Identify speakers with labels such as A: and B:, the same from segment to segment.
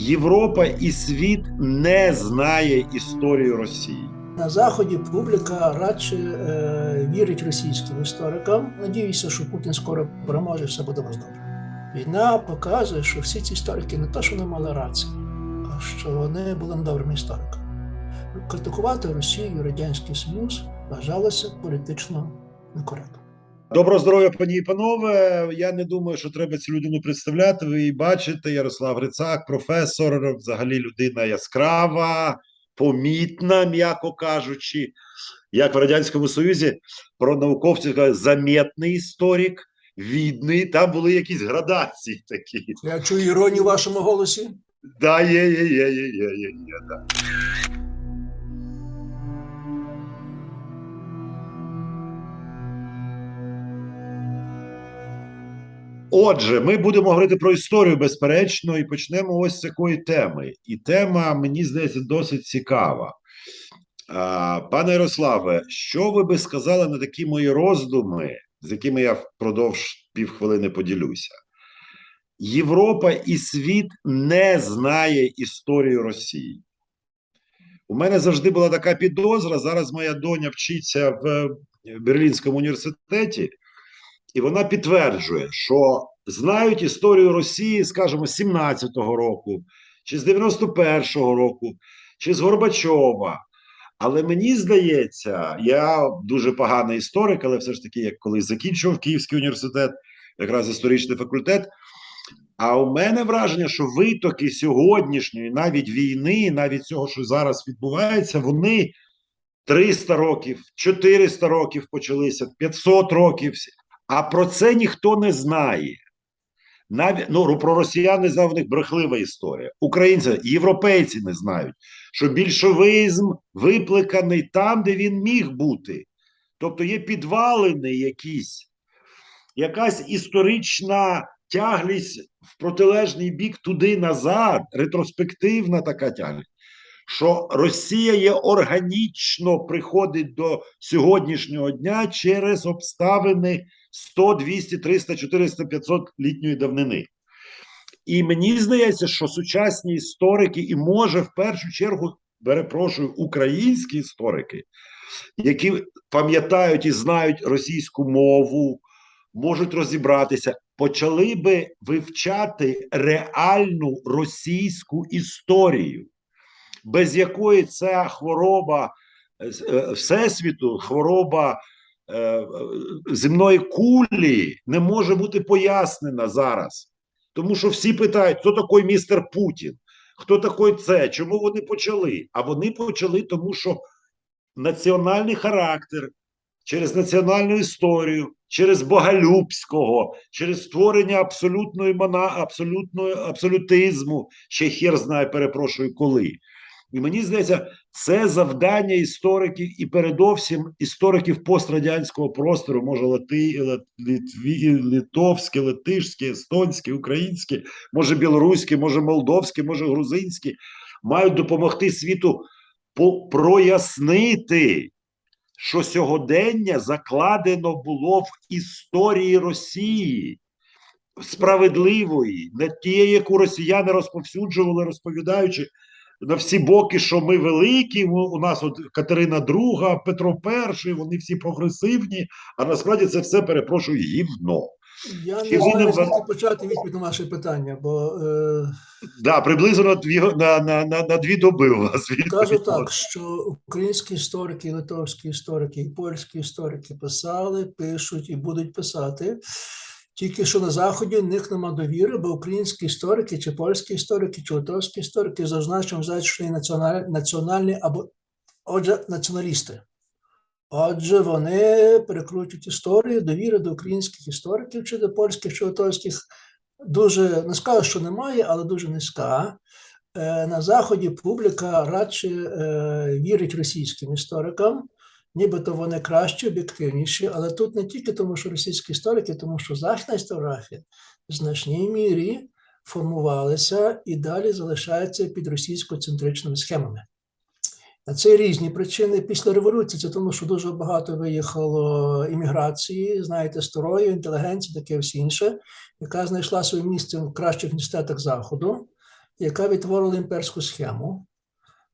A: Європа і світ не знає історію Росії.
B: На заході публіка радше е, вірить російським історикам. Надіюся, що Путін скоро переможе, все буде вас добре. Війна показує, що всі ці історики не то, що не мали рації, а що вони були недобрими істориками. Критикувати Росію, Радянський Союз вважалося політично некоректно.
A: Доброго здоров'я, пані і панове. Я не думаю, що треба цю людину представляти. Ви її бачите. Ярослав Грицак, професор, взагалі людина яскрава, помітна, м'яко кажучи. Як в Радянському Союзі про науковців кажуть, замітний історик, відний. Там були якісь градації такі.
B: Я чую іронію в вашому голосі.
A: Да, є, є, є, є, є, є, є, да. Отже, ми будемо говорити про історію, безперечно, і почнемо ось з такої теми. І тема, мені здається, досить цікава. Пане Ярославе, що ви би сказали на такі мої роздуми, з якими я впродовж півхвилини поділюся? Європа і світ не знає історію Росії. У мене завжди була така підозра. Зараз моя доня вчиться в Берлінському університеті, і вона підтверджує, що знають історію Росії, скажімо, з 17-го року, чи з 91-го року, чи з Горбачова. Але мені здається, я дуже поганий історик, але все ж таки, як колись закінчував Київський університет, якраз історичний факультет. А у мене враження, що витоки сьогоднішньої, навіть війни, навіть цього, що зараз відбувається, вони 300 років, 400 років почалися, 500 років. А про це ніхто не знає. Навіть ну про росіян не знав, в них брехлива історія. Українці, європейці не знають, що більшовизм випликаний там, де він міг бути. Тобто є підвалини якісь, якась історична тяглість в протилежний бік туди назад, ретроспективна така тяглість, що Росія є органічно приходить до сьогоднішнього дня через обставини 100, 200, 300, 400, 500 літньої давнини. І мені здається, що сучасні історики, і може в першу чергу, перепрошую, українські історики, які пам'ятають і знають російську мову, можуть розібратися, почали би вивчати реальну російську історію, без якої ця хвороба Всесвіту, хвороба земної кулі не може бути пояснена зараз. Тому що всі питають, хто такий містер Путін, хто такий це, чому вони почали? А вони почали, тому що національний характер через національну історію, через Боголюбського, через створення абсолютної мона, абсолютної абсолютизму, ще хер знає, перепрошую, коли. І мені здається, це завдання істориків і передовсім істориків пострадянського простору, може лати, литві, литовське, латишське, естонське, українське, може білоруське, може молдовське, може грузинське, мають допомогти світу прояснити, що сьогодення закладено було в історії Росії. Справедливої, не тієї, яку росіяни розповсюджували, розповідаючи на всі боки, що ми великі. У нас от Катерина II, Петро І, вони всі прогресивні, а насправді це все перепрошую гівно.
B: Я
A: Чи
B: не знаю, звідки почати відповідь на ваше питання, бо е,
A: Да, приблизно на дві на, на, на, на дві доби у вас відповідь.
B: кажу так, що українські історики, литовські історики, і польські історики писали, пишуть і будуть писати. Тільки що на заході в них нема довіри, бо українські історики, чи польські історики, чи литовські історики що є національні, національні або отже, націоналісти. Отже, вони перекрутять історію, довіри до українських істориків, чи до польських, чи литовських. Дуже не скажу, що немає, але дуже низька. Е, На Заході публіка радше е, вірить російським історикам, нібито вони кращі, об'єктивніші, але тут не тільки тому, що російські історики, тому що західна історіографія в значній мірі формувалася і далі залишається під російсько-центричними схемами. На це різні причини. Після революції це тому, що дуже багато виїхало імміграції, знаєте, старої, інтелігенції, таке всі інше, яка знайшла своє місце в кращих університетах Заходу. яка відтворила імперську схему.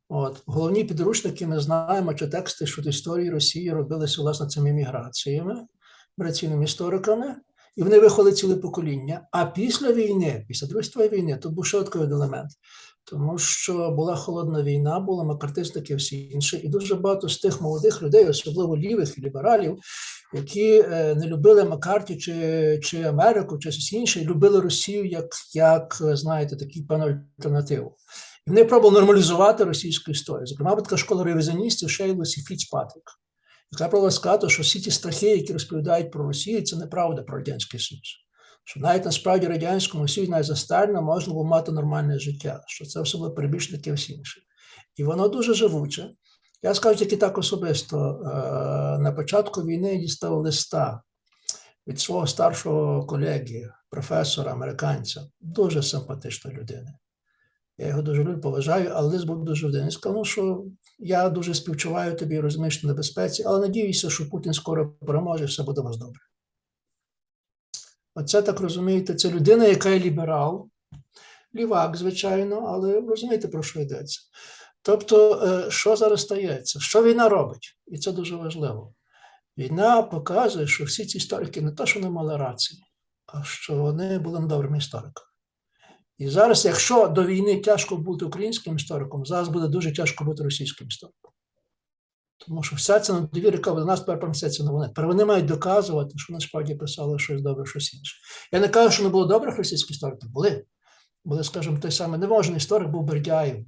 B: От, головні підручники ми знаємо, чи тексти щодо історії Росії робилися власне цими міграціями, міграційними істориками, і вони виховали ціле покоління. А після війни, після Другої світової війни, тут був ще такий елемент, тому що була холодна війна, були макартистики і всі інші, і дуже багато з тих молодих людей, особливо лівих і лібералів, які е, не любили Маккарті чи, чи Америку, чи щось інше, і любили Росію як, як е, знаєте, таку певну альтернативу. І вони пробували нормалізувати російську історію. Зокрема, така школа ревізіоністів Шейлос і Фіцпатрік, яка пробувала сказати, що всі ті страхи, які розповідають про Росію, це неправда про Радянський Союз. Що навіть насправді Радянському Союзі, навіть за Сталіна, можна було мати нормальне життя, що це все було перебільшники всі інші. І воно дуже живуче. Я скажу тільки так особисто. е, На початку війни я дістав листа від свого старшого колеги, професора, американця, дуже симпатична людина. Я його дуже люблю, поважаю, але лист був дуже один. Він сказав, ну, що я дуже співчуваю тобі, розумієш, що небезпеці, але надіюся, що Путін скоро переможе, все буде у вас добре. Оце так розумієте, це людина, яка є ліберал, лівак, звичайно, але розумієте, про що йдеться. Тобто, е, що зараз стається? Що війна робить? І це дуже важливо. Війна показує, що всі ці історики не то, що не мали рації, а що вони були недобрими істориками. І зараз, якщо до війни тяжко бути українським істориком, зараз буде дуже тяжко бути російським істориком. Тому що вся ця недовіра, яка до нас тепер на вони. Тепер вони мають доказувати, що насправді писали щось добре, щось інше. Я не кажу, що не було добрих російських істориків. Були. Були, скажімо, той самий неважний історик був Бердяєв,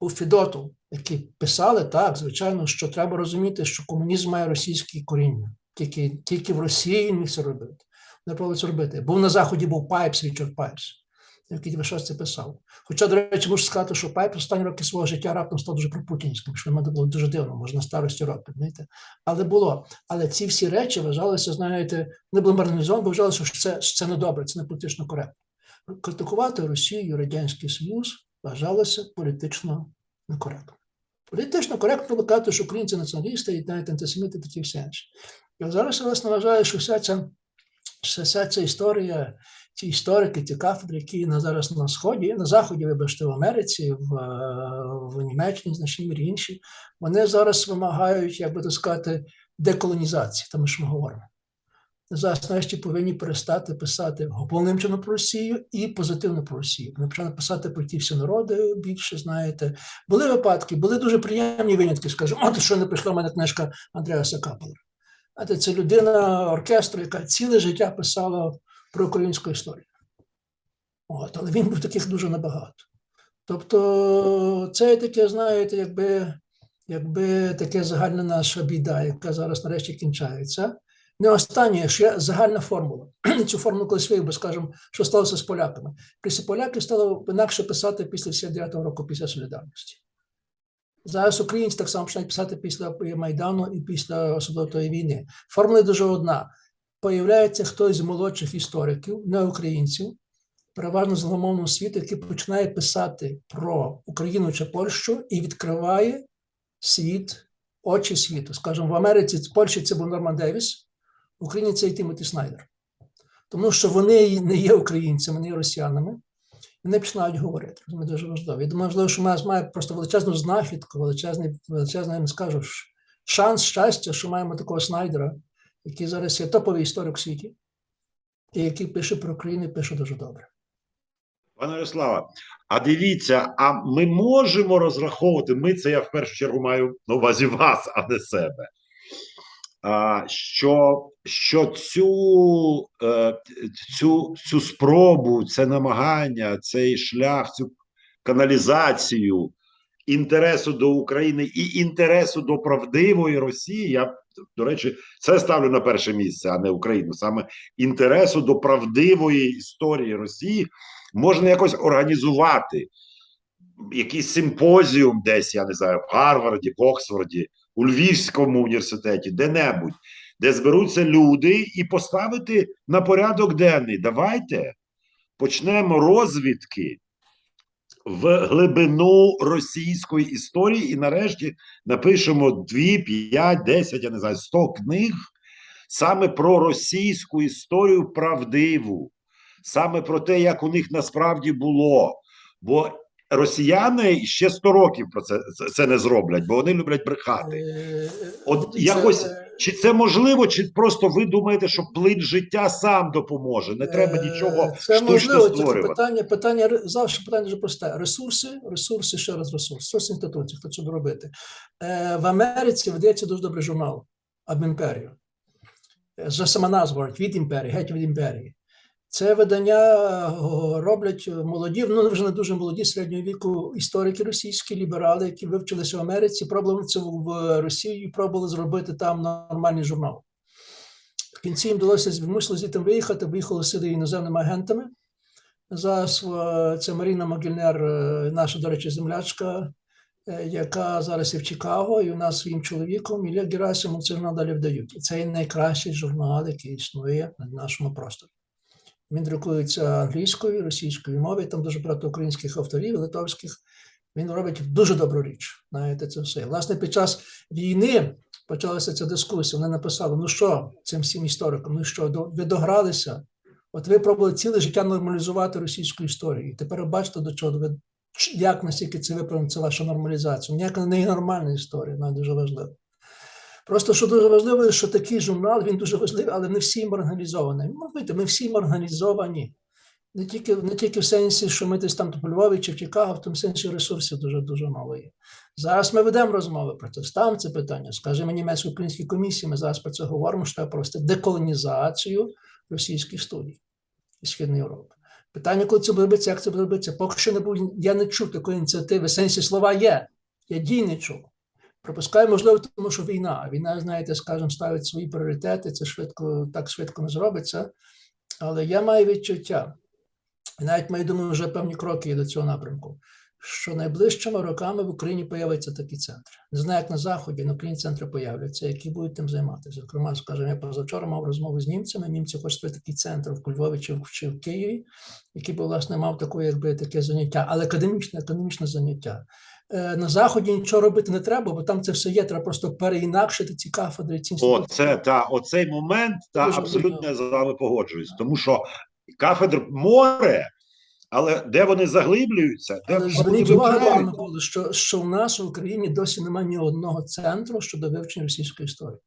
B: був Федотов, які писали так, звичайно, що треба розуміти, що комунізм має російське коріння. Тільки, тільки в Росії він міг це робити. Не це робити. Був на Заході був Пайпс, Річард Пайпс, який це писав. Хоча, до речі, можу сказати, що Пайпс останні роки свого життя раптом став дуже пропутінським, що мене було дуже дивно, може на старості років, розумієте? Але було. Але ці всі речі вважалися, знаєте, не були марginalizовані, бо вважалося, що це, що це не добре, це не політично коректно. Критикувати Росію, Радянський Союз вважалося політично некоректно. Політично коректно казати, що українці націоналісти і навіть антисеміти такі все інше. І зараз я власне вважаю, що вся ця, вся, ця історія, ці історики, ці кафедри, які на зараз на сході, на заході, вибачте, в Америці, в, е, в Німеччині, значній мірі інші, вони зараз вимагають, як би так сказати, деколонізації, тому що ми говоримо. Зараз нарешті повинні перестати писати головним чином про Росію і позитивно про Росію. Вони почали писати про ті всі народи більше, знаєте. Були випадки, були дуже приємні винятки, скажімо, от що не прийшла в мене книжка Андреаса Капелера. Це людина оркестру, яка ціле життя писала про українську історію. От, але він був таких дуже набагато. Тобто, це таке, знаєте, якби, якби таке загальна наша біда, яка зараз нарешті кінчається. Не останнє, що є загальна формула. Цю формулу колись виявив, скажімо, що сталося з поляками. Після поляки стали інакше писати після 59-го року, після солідарності. Зараз українці так само починають писати після Майдану і після особливо тої війни. Формула дуже одна. Появляється хтось з молодших істориків, не українців, переважно з англомовного світу, який починає писати про Україну чи Польщу і відкриває світ, очі світу. Скажімо, в Америці, в Польщі це був Норман Девіс, в Україні це і Тімоті Снайдер. Тому що вони не є українцями, не є росіянами. Вони починають говорити. Це дуже важливо. Я думаю, можливо, що ми має просто величезну знахідку, величезний, величезний, не скажу, шанс щастя, що маємо такого Снайдера, який зараз є топовий історик у світі, і який пише про Україну пише дуже добре.
A: Пане Ярославе, а дивіться, а ми можемо розраховувати, ми це я в першу чергу маю на увазі вас, а не себе. Що що цю, е, цю, цю спробу, це намагання, цей шлях, цю каналізацію інтересу до України і інтересу до правдивої Росії, я, до речі, це ставлю на перше місце, а не Україну. Саме інтересу до правдивої історії Росії можна якось організувати. Якийсь симпозіум десь, я не знаю, в Гарварді, в Оксфорді, у Львівському університеті, де-небудь, де зберуться люди і поставити на порядок денний. Давайте почнемо розвідки в глибину російської історії і нарешті напишемо 2, 5, 10, я не знаю, 100 книг саме про російську історію правдиву, саме про те, як у них насправді було. Бо росіяни ще 100 років про це, це, не зроблять, бо вони люблять брехати.
B: Е,
A: От
B: це,
A: якось
B: е,
A: Чи це можливо, чи просто ви думаєте, що плин життя сам допоможе? Не треба
B: Е,
A: нічого
B: Це
A: штучно
B: можливо,
A: створювати.
B: питання, питання завжди питання дуже просте. Ресурси, ресурси, ще раз ресурси. Ресурс інституції, хто це буде робити. В Америці видається дуже добрий журнал об імперію. Вже сама назва від імперії, геть від імперії. Це видання е, роблять молоді, ну вже не дуже молоді середнього віку історики російські, ліберали, які вивчилися в Америці, пробували це в Росії пробували зробити там нормальний журнал. В кінці їм вдалося вимусили звідти виїхати, виїхали сюди іноземними агентами. Зараз е, це Маріна Могильнер, е, наша, до речі, землячка, е, яка зараз і в Чикаго, і у нас своїм чоловіком Ілля Герасимов цей журнал далі вдають. І це найкращий журнал, який існує на нашому просторі. Він друкується англійською, російською мовою, там дуже багато українських авторів, литовських. Він робить дуже добру річ. Знаєте, це все. Власне, під час війни почалася ця дискусія. Вони написали: ну що, цим всім історикам, ну що, ви догралися? От ви пробували ціле життя нормалізувати російську історію. І тепер бачите, до чого ви як наскільки це виправимо, це ваша нормалізація. Ніяка не нормальна історія, вона дуже важлива. Просто що дуже важливо, що такий журнал він дуже важливий, але не всі організовані. Ну, ми всі організовані. Не тільки, не тільки в сенсі, що ми десь там в Львові чи в Чикаго, в тому сенсі ресурсів дуже дуже мало є. Зараз ми ведемо розмови про це. Ставимо це питання. Скажімо, німецько-українській комісії. Ми зараз про це говоримо, що провести деколонізацію російських студій і Східної Європи. Питання, коли це буде робитися, як це буде робитися, поки що не був, я не чув такої ініціативи. В сенсі слова є. Я дій не чув. Пропускаю, можливо, тому що війна. Війна, знаєте, скажімо, ставить свої пріоритети. Це швидко, так швидко не зробиться. Але я маю відчуття, і навіть маю думаю, вже певні кроки до цього напрямку. Що найближчими роками в Україні появиться такі центри. Не знаю, як на Заході, на Україні центри появляться, які будуть тим займатися. Зокрема, скажімо, я позавчора мав розмову з німцями. Німці хочуть створити такий центр в Львові чи в, чи в Києві, який би, власне, мав таке, якби таке заняття, але академічне, академічне заняття. Е, На Заході нічого робити не треба, бо там це все є. Треба просто переінакшити ці кафедри, ці інститути.
A: це та оцей момент, та
B: Дуже
A: абсолютно я з вами погоджуюсь, тому що кафедр море, але де вони заглиблюються, де
B: Але зверніть увагу, пане
A: вивчають.
B: Що, що в нас в Україні досі немає ні одного центру щодо вивчення російської історії.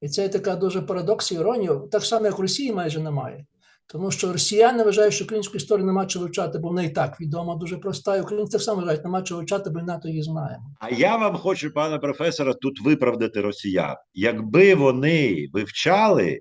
B: І це є така дуже парадокс і іронія, так само, як в Росії майже немає. Тому що росіяни вважають, що українську історію нема чого вивчати, бо вона і так відома, дуже проста. І українці так само вважають, нема чого вивчати, бо НАТО її знаємо.
A: А я вам хочу, пане професоре, тут виправдати росіян. Якби вони вивчали,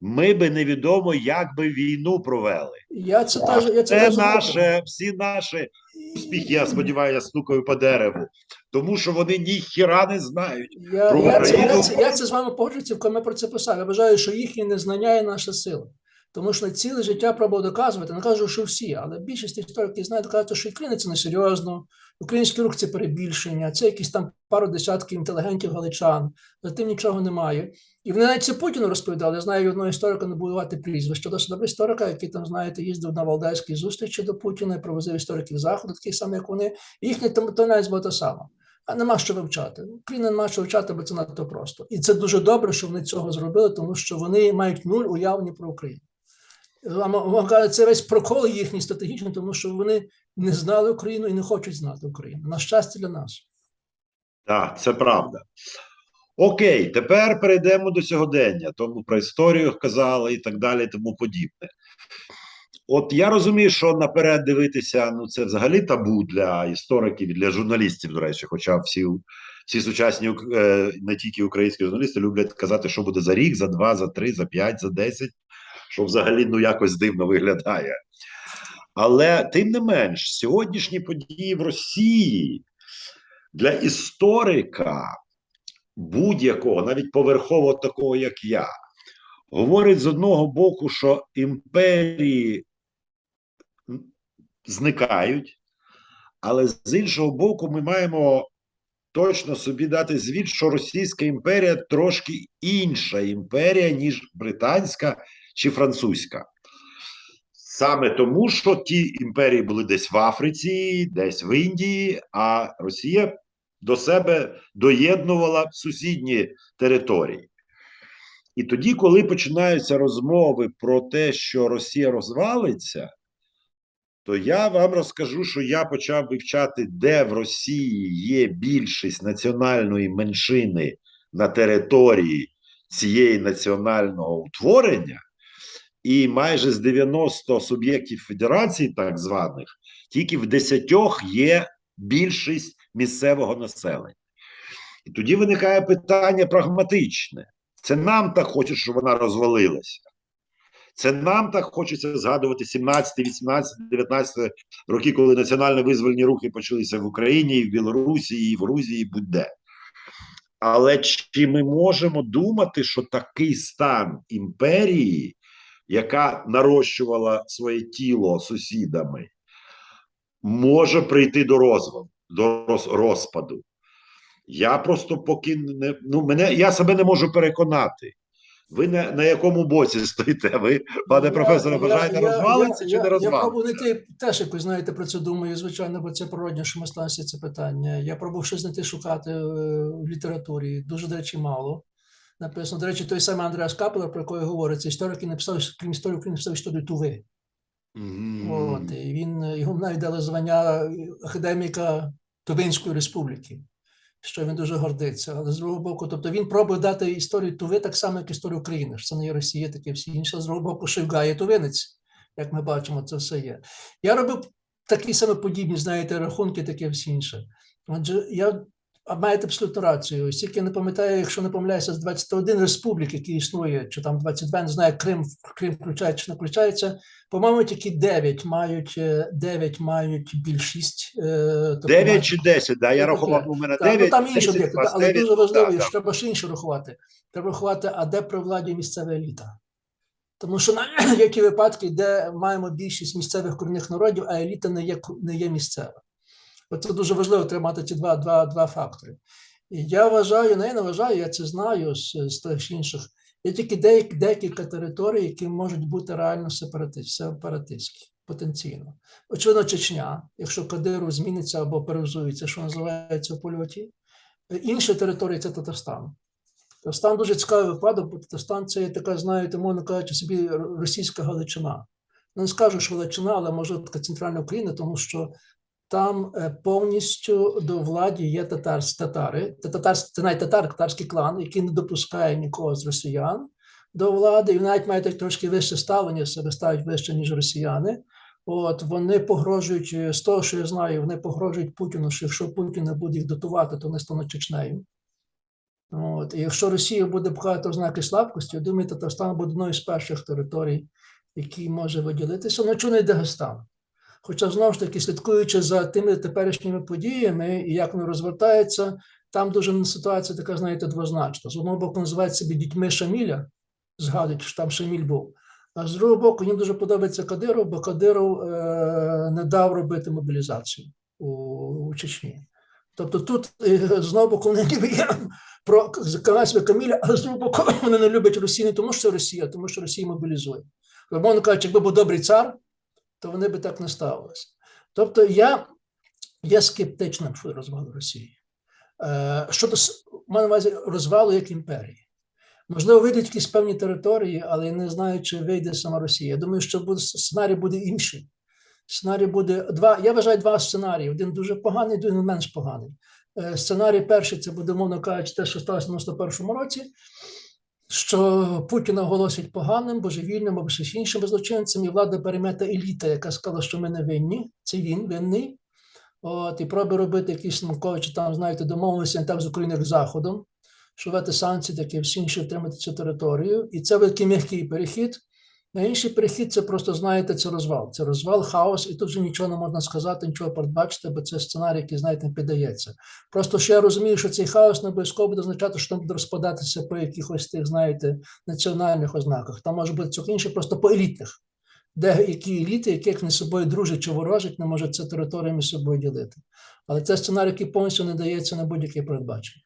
A: ми би невідомо, як би війну провели.
B: Я це теж я це,
A: Це наше, всі наші успіхи, я сподіваюся, стукаю по дереву, тому що вони ніхіра не знають.
B: Я,
A: Про
B: я, це, я, це, я це з вами погоджуюся, коли ми про це писали. Я вважаю, що їхнє незнання є наша сила. Тому що ціле життя пробував доказувати, не кажу, що всі, але більшість істориків знають, доказувати, що Україна це несерйозно, український рух це перебільшення, це якісь там пару десятків інтелігентів галичан, за тим нічого немає. І вони навіть це Путіну розповідали. Я знаю одного історика, не буду давати прізвище, досить добрий історика, який там, знаєте, їздив на валдайські зустрічі до Путіна і провозив істориків заходу, таких самих, як вони. І їхня там тональність була та сама. А нема що вивчати. Україна нема що вивчати, бо це надто просто. І це дуже добре, що вони цього зробили, тому що вони мають нуль уявлення про Україну. Вам Це весь прокол їхній стратегічний, тому що вони не знали Україну і не хочуть знати Україну. На щастя для нас.
A: Так, це правда. Окей, тепер перейдемо до сьогодення, тому про історію казали і так далі, і тому подібне. От я розумію, що наперед дивитися, ну це взагалі табу для істориків для журналістів, до речі, хоча всі, всі сучасні е, не тільки українські журналісти люблять казати, що буде за рік, за два, за три, за п'ять, за десять, що взагалі ну якось дивно виглядає. Але тим не менш, сьогоднішні події в Росії для історика будь-якого, навіть поверхово такого, як я, говорить з одного боку, що імперії зникають, але з іншого боку, ми маємо точно собі дати звіт, що Російська імперія трошки інша імперія, ніж британська чи французька. Саме тому, що ті імперії були десь в Африці, десь в Індії, а Росія до себе доєднувала сусідні території. І тоді, коли починаються розмови про те, що Росія розвалиться, то я вам розкажу, що я почав вивчати, де в Росії є більшість національної меншини на території цієї національного утворення, і майже з 90 суб'єктів федерації, так званих, тільки в 10 є більшість місцевого населення. І тоді виникає питання прагматичне. Це нам так хочеться, щоб вона розвалилася. Це нам так хочеться згадувати 17, 18, 19 роки, коли національно-визвольні рухи почалися в Україні, і в Білорусі, і в Грузії, і будь-де. Але чи ми можемо думати, що такий стан імперії, яка нарощувала своє тіло сусідами, може прийти до розвалу, до роз- розпаду? Я просто поки не ну мене я себе не можу переконати. Ви на, на якому боці стоїте? Ви, пане професоре, бажаєте
B: я-
A: розвалитися чи
B: я-
A: не
B: Я
A: розвалитися?
B: пробую знайти теж якось знаєте про це думаю, звичайно, бо це природне, що ми ставимося це питання. Я пробував щось знайти шукати е, в літературі. Дуже, до речі, мало. Написано, до речі, той самий Андреас Капелер, про якого говориться, історик, який написав, крім історії, він написав історію Туви.
A: Мгм.
B: От, і він йому навіть дали звання академіка Тувинської республіки, що він дуже гордиться. Але з другого боку, тобто він пробує дати історію Туви так само, як історію України. що Це не є Росія, таке всі інше. А з другого боку, Шевга є тувинець, як ми бачимо, це все є. Я робив такі саме подібні, знаєте, рахунки, таке всі інше. Отже, я маєте абсолютну рацію. Ось Тільки не пам'ятаю, якщо не помиляюся, з 21 республік, які існує, чи там 22, не знаю, Крим, Крим включається чи не включається. По-моєму, тільки 9 мають, е, 9 мають більшість. е, тобто
A: 9
B: мають-
A: чи 10, да, я рахував, у мене
B: Так, ну, там інші об'єкти, але
A: 9,
B: дуже важливо, що треба ще інше рахувати. Треба рахувати, а де при владі місцева еліта. Тому що на ті випадки, де маємо більшість місцевих корінних народів, а еліта не є, не є місцева. От це дуже важливо тримати ці два, два, два фактори. І я вважаю, не не вважаю, я це знаю з, з тих інших. Є тільки деякі, декілька територій, які можуть бути реально сепаратист, сепаратистські, потенційно. Очевидно, Чечня, якщо Кадиру зміниться або перевзується, що називається в польоті. Інша територія це Татарстан. Татарстан дуже цікавий випадок, бо Татарстан це є така, знаєте, мовно кажучи, собі російська Галичина. Ну, Не скажу, що Галичина, але може така центральна Україна, тому що там е, повністю до влади є татарс, татари. Це, татарс, це навіть татар, татарський клан, який не допускає нікого з росіян до влади, і навіть мають трошки вище ставлення, себе ставить вище, ніж росіяни. От вони погрожують е, з того, що я знаю, вони погрожують Путіну, що якщо Путін не буде їх дотувати, то вони стануть Чечнею. От, і якщо Росія буде пхати ознаки слабкості, я думаю, Татарстан буде одною з перших територій, які може виділитися. Ну, чому не Дагестан? Хоча знову ж таки, слідкуючи за тими теперішніми подіями і як вони розвертаються, там дуже ситуація така, знаєте, двозначна. З одного боку, називають себе дітьми Шаміля, згадують, що там Шаміль був. А з другого боку, їм дуже подобається Кадиров, бо Кадиров е, не дав робити мобілізацію у, у Чечні. Тобто тут е, з одного боку вони ніби є про себе Каміля, але з другого боку вони не люблять Росію не тому, що Росія, а тому що Росія мобілізує. Мовно кажучи, якби був добрий цар, то вони би так не ставилися. Тобто я, я скептичним щодо розвалу Росії. Е, щодо маю на увазі розвалу як імперії. Можливо, вийдуть якісь певні території, але я не знаю, чи вийде сама Росія. Я думаю, що буде, сценарій буде інший. Сценарій буде два. Я вважаю два сценарії: один дуже поганий, один менш поганий. Е, Сценарій перший це буде, мовно кажучи, те, що сталося в 91-му році, що Путіна оголосять поганим, божевільним або щось іншим злочинцем, і влада перемета еліта, яка сказала, що ми не винні. Це він винний. От, і проби робити якісь наукові, там, знаєте, домовленості не так з Україною, як з Заходом, що ввести санкції, таке всі інші втримати цю територію. І це великий м'який перехід. А інший перехід це просто, знаєте, це розвал. Це розвал, хаос, і тут вже нічого не можна сказати, нічого передбачити, бо це сценарій, який, знаєте, не піддається. Просто що я розумію, що цей хаос не обов'язково буде означати, що там буде розпадатися по якихось тих, знаєте, національних ознаках. Там може бути цілком інше, просто по елітних, де які еліти, яких не собою дружать чи ворожать, не можуть це територіями собою ділити. Але це сценарій, який повністю не дається на будь-яке передбачення.